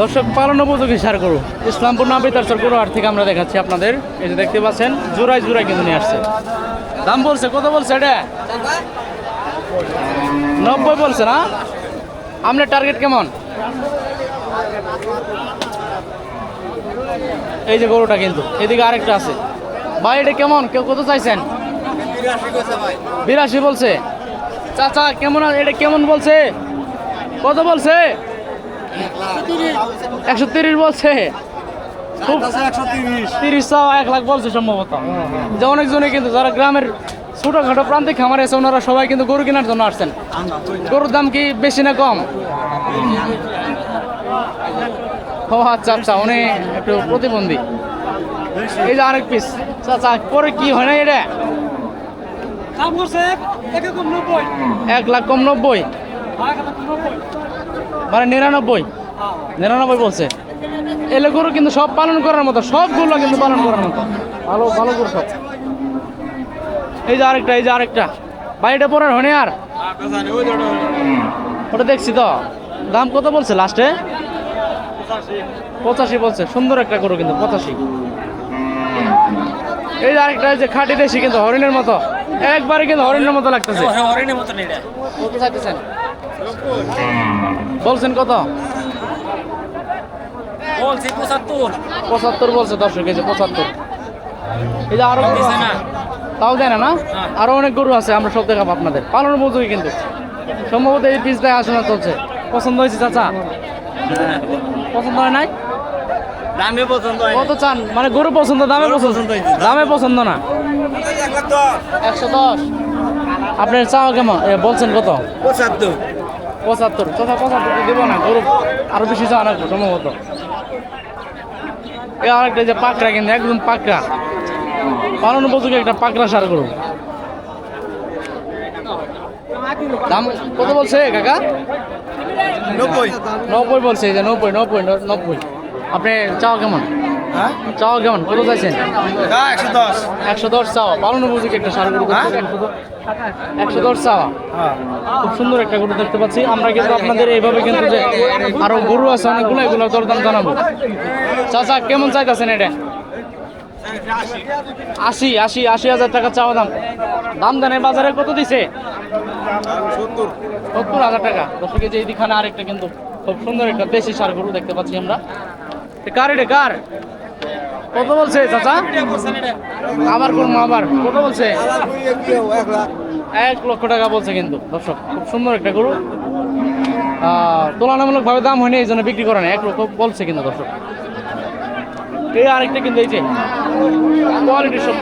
দর্শক, পালন উপযোগী সার গরু। ইসলামপুর নাবিতার সার গরু হাট থেকে আমরা দেখাচ্ছি আপনাদের। এই যে দেখতে পাচ্ছেন, জোড়ায় জোড়ায় কিন্তু নিয়ে আসছে। দাম বলছে, কত বলছে এটা? নব্বই বলছে না? আপনার টার্গেট কেমন? এই যে গরুটা কিন্তু, এদিকে আরেকটা আছে। ভাই, এটা কেমন? কেউ কত চাইছেন? বিরাশি বলছে। চাচা, কেমন এটা কেমন বলছে? কত বলছে? একশো তিরিশ বলছে। তিরিশ চাও এক লাখ বলছে সম্ভবত। যে অনেকজনে কিন্তু যারা গ্রামের ছোটখাটো প্রান্তিক খামারে আছে ওনারা সবাই কিন্তু গরু কেনার জন্য আসছেন। গরুর দাম কি বেশি না কম? ও আচ্ছা আচ্ছা উনি একটু প্রতিবন্ধী। এই যে আরেক পিস চাচা পরে কি হয় না এটা? এক লাখ কম নব্বই। মানে নিরানব্বই। নিরানব্বই বলছে। এলে গরু কিন্তু সব পালন করার মতো সবগুলো কিন্তু পালন করার মতো। ভালো ভালো গরু সব। এই যে আরেকটা এই যে আরেকটা। বাড়িটা পরের হনে আর ওটা দেখছি তো। দাম কত বলছে লাস্টে? পঁচাশি বলছে। সুন্দর একটা গরু কিন্তু পঁচাশি। এই যে আরেকটা এই যে খাঁটি দেশি কিন্তু হরিণের মতো। একবারে কিন্তু হরিণের মতো লাগতেছে। হরিণের মতন এটা। কত চাইতেছেন? বলছেন কত? বলছি পঁচাত্তর। পঁচাত্তর বলছে দর্শক এই যে পঁচাত্তর। এই যে আরও তাও দেয় না না? না। আরও অনেক গরু আছে আমরা সব দেখাবো আপনাদের। পালনের মজুরি কিন্তু। সম্ভবত এই পিস পিসটাই আসলে চলছে। পছন্দ হয়েছে চাচা? পছন্দ হয় নাই? দামে পছন্দ কত চান? মানে গরু পছন্দ দামে পছন্দ? দামে। পছন্দ না? একশো দশ। আপনার চাও কেমন? বলছেন কত? পঁচাত্তর। পঁচাত্তর তথা পঁচাত্তর দেবো না গরু আরও বেশি চাওয়া লাগবে সম্ভবত। এই আরেকটা যে পাকড়া কিন্তু একদম পাকড়া। পালন উপযোগী একটা পাকড়া সার গরু। দাম কত বলছে কাকা? নব্বই। নব্বই বলছে এই যে নব্বই নব্বই নব্বই। আপনি চাওয়া কেমন? হ্যাঁ? চাওয়া কেমন? কত চাইছেন? একশো দশ। একশো দশ চাওয়া। পালন উপযোগী একটা সার গরু হ্যাঁ? একশো দশ- চাওয়া। খুব সুন্দর একটা গরু দেখতে পাচ্ছি। আমরা কিন্তু আপনাদের এইভাবে কিন্তু যে আরও গরু আছে অনেকগুলো এগুলো দরদাম জানাব। চাচা কেমন চাইতেছেন এটা? আশি আশি আশি হাজার টাকা চাওয়া দাম। দাম জানে বাজারে কত দিছে? সত্তর। হাজার টাকা। দর্শকের যে এইখানে আরেকটা কিন্তু খুব সুন্দর একটা দেশি সার গরু দেখতে পাচ্ছি আমরা। কার এটা? কার? কত বলছে, চাচা? আবার করব, আবার। কত বলছে? এক লক্ষ টাকা বলছে কিন্তু, দর্শক, খুব সুন্দর একটা গরু। তুলনামূলকভাবে দাম হয়নি, এই জন্য বিক্রি করে না এক লক্ষ বলছে কিন্তু, দর্শক। এই আরেকটা কিন্তু এই যে কোয়ালিটি সব।